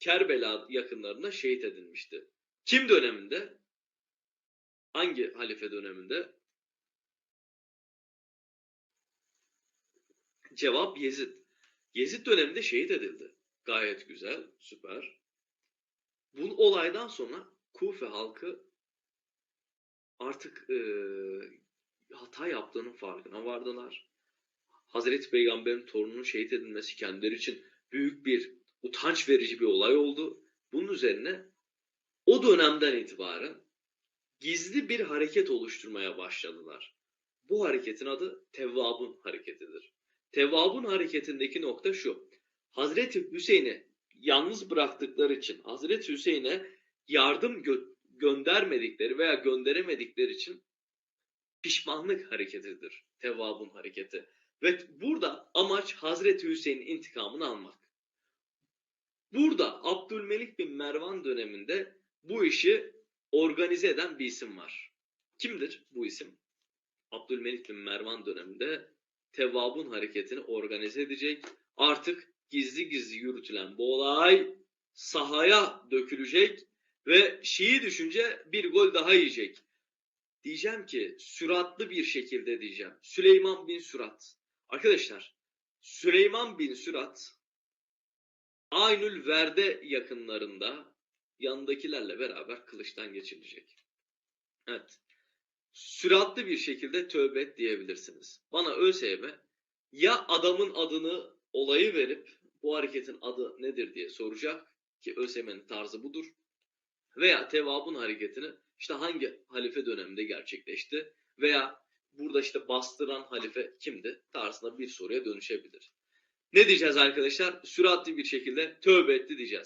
Kerbela yakınlarına şehit edilmişti. Kim döneminde? Hangi halife döneminde? Cevap Yezid. Yezid döneminde şehit edildi. Gayet güzel, süper. Bu olaydan sonra Kufe halkı artık eee, hata yaptığının farkına vardılar. Hazreti Peygamber'in torununun şehit edilmesi kendileri için büyük bir utanç verici bir olay oldu. Bunun üzerine o dönemden itibaren gizli bir hareket oluşturmaya başladılar. Bu hareketin adı Tevvabun hareketidir. Tevvabun hareketindeki nokta şu. Hazreti Hüseyin'i yalnız bıraktıkları için Hazreti Hüseyin'e yardım gö- göndermedikleri veya gönderemedikleri için pişmanlık hareketidir. Tevvabun hareketi. Ve burada amaç Hazreti Hüseyin'in intikamını almak. Burada Abdülmelik bin Mervan döneminde bu işi organize eden bir isim var. Kimdir bu isim? Abdülmelik bin Mervan döneminde Tevvabun hareketini organize edecek. Artık gizli gizli yürütülen bu olay sahaya dökülecek ve Şii düşünce bir gol daha yiyecek. Diyeceğim ki süratli bir şekilde diyeceğim. Süleyman bin Sürat. Arkadaşlar Süleyman bin Sürat Aynül Verde yakınlarında yanındakilerle beraber kılıçtan geçirilecek. Evet. Süratli bir şekilde tövbe et diyebilirsiniz. Bana ÖSYM ya adamın adını olayı verip bu hareketin adı nedir diye soracak ki ÖSYM'nin tarzı budur. Veya tevabun hareketini işte hangi halife döneminde gerçekleşti veya burada işte bastıran halife kimdi tarzında bir soruya dönüşebilir. Ne diyeceğiz arkadaşlar? Süratli bir şekilde tövbe etti diyeceğiz.